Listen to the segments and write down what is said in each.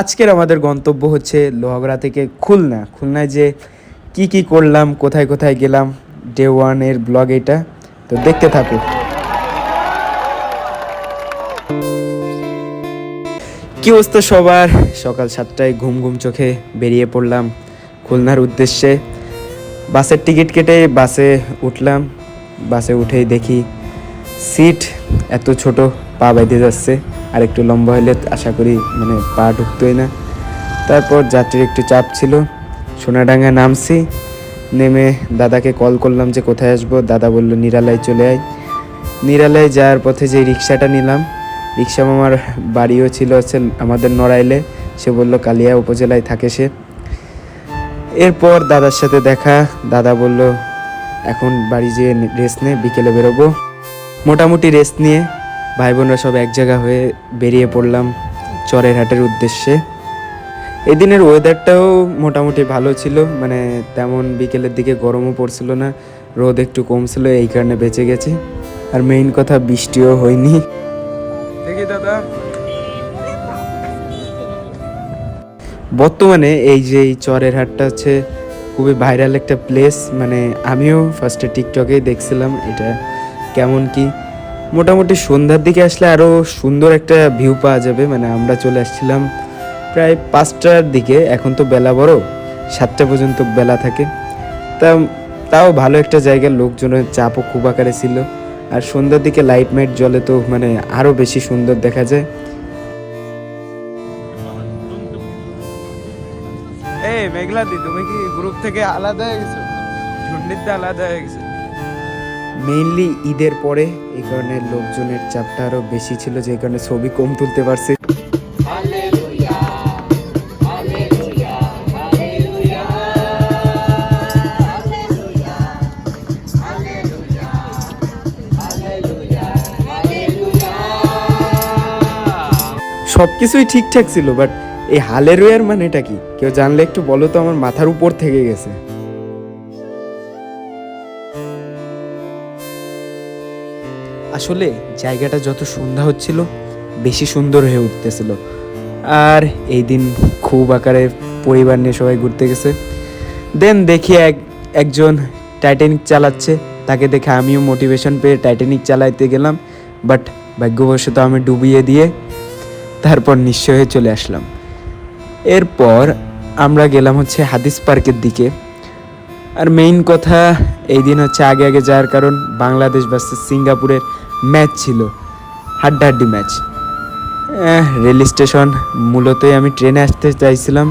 আজকের আমাদের গন্তব্য হচ্ছে লোহাগড়া থেকে খুলনা। খুলনায় যে কি কি করলাম, কোথায় কোথায় গেলাম ডে ওয়ানের ব্লগ এটা। তো দেখতে থাকো কি অবস্থা সবার? সকাল সাতটায় ঘুম ঘুম চোখে বেরিয়ে পড়লাম খুলনার উদ্দেশ্যে। বাসের টিকিট কেটে বাসে উঠলাম। বাসে উঠেই দেখি সিট এত ছোট, পা বাইতে যাচ্ছে। আর একটু লম্বা হলে আশা করি মানে পা ঢুকতোই না। তারপর যাত্রীর একটু চাপ ছিল। সোনাডাঙ্গা নামছি, নেমে দাদাকে কল করলাম যে কোথায় আসব। দাদা বলল, নিরালায় চলে আয়। নিরালায় যাওয়ার পথে যে রিক্সাটা নিলাম, রিক্সা মামার বাড়িও ছিল হচ্ছে আমাদের নড়াইলে। সে বলল, কালিয়া উপজেলায় থাকে সে। এরপর দাদার সাথে দেখা। দাদা বলল, এখন বাড়ি যেয়ে রেস্ট নে, বিকেলে বেরোবো। মোটামুটি রেস্ট নিয়ে ভাই বোনরা সব এক জায়গা হয়ে বেরিয়ে পড়লাম চরের হাটের উদ্দেশ্যে। এদিনের ওয়েদারটাও মোটামুটি ভালো ছিল মানে তেমন বিকেলের দিকে গরমও পড়ছিল না রোদ একটু কমছিল এই কারণে বেঁচে গেছে। আর মেইন কথা বৃষ্টিও হয়নি। দেখি দাদা। বর্তমানে এই যে এই চরের হাটটা হচ্ছে খুবই ভাইরাল একটা প্লেস মানে আমিও ফার্স্টে টিকটকেই দেখছিলাম এটা কেমন কি। মোটামুটি সন্ধ্যার দিকে আসলে আরও সুন্দর একটা ভিউ পাওয়া যাবে। মানে আমরা চলে আসছিলাম প্রায় পাঁচটার দিকে। এখন তো বেলা বড়, সাতটা পর্যন্ত বেলা থাকে। তা তাও ভালো একটা জায়গার লোকজনের চাপও খুব আকারে ছিল। আর সন্ধ্যার দিকে লাইট মাইট জলে তো মানে আরও বেশি সুন্দর দেখা যায়। এই মেঘলাদি, তুমি কি গ্রুপ থেকে আলাদা হয়ে গেছো? ঝুন্ডিতে আলাদা হয়ে গেছো। মেইনলি ঈদের পরে এই কারণে লোকজনের চাপটা আরও বেশি ছিল, যে কারণে ছবি কম তুলতে পারছে। সব কিছুই ঠিকঠাক ছিল বাট এই হালেরুয়ার মানেটা কি? কেউ জানলে একটু বলো তো, আমার মাথার উপর থেকে গেছে। আসলে জায়গাটা যত সন্ধ্যা হচ্ছিল, বেশি সুন্দর হয়ে উঠতেছিল। আর এই দিন খুব আকারে পরিবার নিয়ে সবাই ঘুরতে গেছে। দেন দেখি এক, একজন টাইটানিক চালাচ্ছে, তাকে দেখে আমিও মোটিভেশন পেয়ে টাইটানিক চালাইতে গেলাম বাট ভাগ্যবশত আমি ডুবিয়ে দিয়ে তারপর নিশ্চয় হয়ে চলে আসলাম। এরপর আমরা গেলাম হচ্ছে হাদিস পার্কের দিকে। আর মেইন কথা, এই দিন হচ্ছে আগে আগে যাওয়ার কারণ, বাংলাদেশ ভার্সেস সিঙ্গাপুরের ম্যাচ ছিল, হাড্ডাহাড্ডি ম্যাচ। রেল স্টেশন মূলতই আমি ট্রেনে আসতে চাইছিলাম,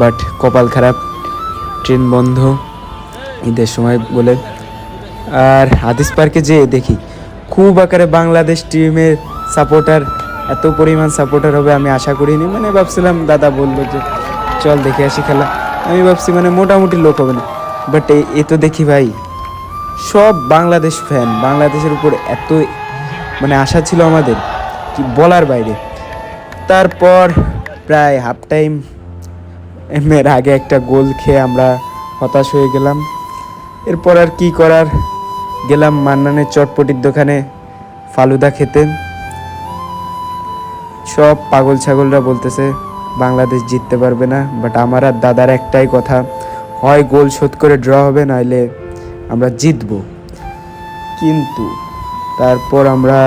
বাট কপাল খারাপ, ট্রেন বন্ধ। ঈদের সময় বলে, আর হাদিস পার্কে যেয়ে দেখি, খুব আকারে বাংলাদেশ টিমের সাপোর্টার, এত পরিমাণ সাপোর্টার হবে আমি আশা করিনি। মানে ভাবছিলাম, দাদা বলল যে, চল দেখে আসি খেলা। আমি ভাবছি মানে মোটামুটি লোক হবে না। বাট এ তো দেখি ভাই, সব বাংলাদেশ ফ্যান বাংলাদেশের উপর এত মানে আশা ছিল আমাদের কি বলার বাইরে। তারপর প্রায় হাফ টাইম এর আগে একটা গোল খেয়ে আমরা হতাশ হয়ে গেলাম। এরপর আর কি করার, গেলাম মান্নানের চটপটির দোকানে ফালুদা খেতে। সব পাগল ছাগলরা বলতেছে, বাংলাদেশ জিততে পারবে না বাট আমার আর দাদার একটাই কথা, হয় গোল শোধ করে ড্র হবে নাহলে আমরা জিতবো। কিন্তু তারপর আমরা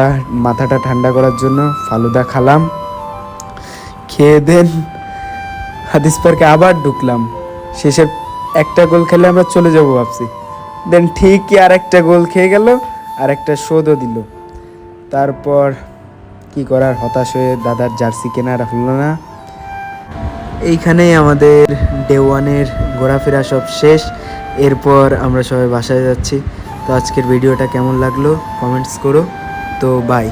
মাথাটা ঠান্ডা করার জন্য ফালুদা খালাম। খেয়ে দেন হাদিস পার্কে আবার ঢুকলাম। শেষের একটা গোল খেলে আমরা চলে যাব ভাবছি। দেন ঠিকই আর একটা গোল খেয়ে গেল আর একটা শোধও দিল। তারপর কি করার? হতাশ হয়ে দাদার জার্সি কেনার হলো না। এইখানেই আমাদের ডে ওয়ানের ঘোরাফেরা সব শেষ। এরপর আমরা সবাই বাসায় যাচ্ছি। তো আজকের ভিডিওটা কেমন লাগল? কমেন্টস করো। তো বাই